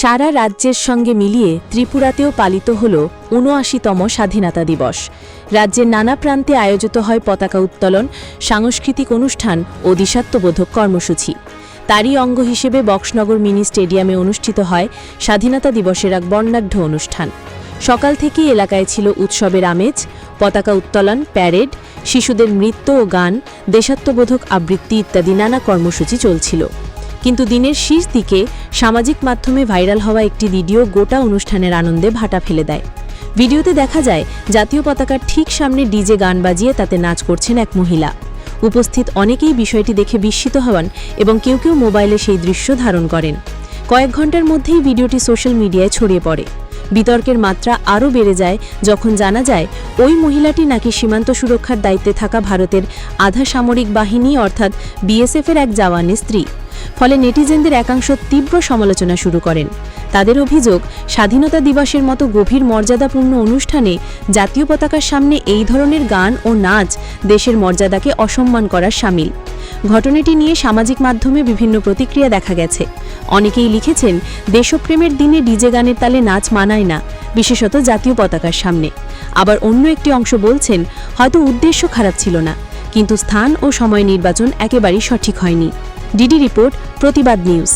সারা রাজ্যের সঙ্গে মিলিয়ে ত্রিপুরাতেও পালিত হল ঊনআশিতম স্বাধীনতা দিবস। রাজ্যের নানা প্রান্তে আয়োজিত হয় পতাকা উত্তোলন, সাংস্কৃতিক অনুষ্ঠান ও দিশাত্মবোধক কর্মসূচি। তারই অঙ্গ হিসেবে বক্সনগর মিনি স্টেডিয়ামে অনুষ্ঠিত হয় স্বাধীনতা দিবসের এক বর্ণাঢ্য অনুষ্ঠান। সকাল থেকেই এলাকায় ছিল উৎসবের আমেজ, পতাকা উত্তোলন, প্যারেড, শিশুদের নৃত্য ও গান দেশাত্মবোধক আবৃত্তি ইত্যাদি নানা কর্মসূচি চলছিল। কিন্তু দিনের শেষ দিকে সামাজিক মাধ্যমে ভাইরাল হওয়া একটি ভিডিও গোটা অনুষ্ঠানের আনন্দে ভাটা ফেলে দেয়। ভিডিওতে দেখা যায়, জাতীয় পতাকার ঠিক সামনে ডিজে গান বাজিয়ে তাতে নাচ করছেন এক মহিলা। উপস্থিত অনেকেই বিষয়টি দেখে বিস্মিত হন এবং কেউ কেউ মোবাইলে সেই দৃশ্য ধারণ করেন। কয়েক ঘণ্টার মধ্যেই ভিডিওটি সোশ্যাল মিডিয়ায় ছড়িয়ে পড়ে। বিতর্কের মাত্রা আরও বেড়ে যায় যখন জানা যায়, ওই মহিলাটি নাকি সীমান্ত সুরক্ষার দায়িত্বে থাকা ভারতের আধা সামরিক বাহিনী অর্থাৎ বিএসএফের এক জওয়ানের স্ত্রী। ফলে নেটিজেনদের একাংশ তীব্র সমালোচনা শুরু করেন। তাদের অভিযোগ, স্বাধীনতা দিবসের মতো গভীর মর্যাদাপূর্ণ অনুষ্ঠানে জাতীয় পতাকার সামনে এই ধরনের গান ও নাচ দেশের মর্যাদাকে অসম্মান করার সামিল। ঘটনাটি নিয়ে সামাজিক মাধ্যমে বিভিন্ন প্রতিক্রিয়া দেখা গেছে। অনেকেই লিখেছেন, দেশপ্রেমের দিনে ডিজে গানের তালে নাচ মানায় না, বিশেষত জাতীয় পতাকার সামনে। আবার অন্য একটি অংশ বলছেন, হয়তো উদ্দেশ্য খারাপ ছিল না, কিন্তু স্থান ও সময় নির্বাচন একেবারেই সঠিক হয়নি। ডিডি রিপোর্ট প্রতিবাদ নিউজ।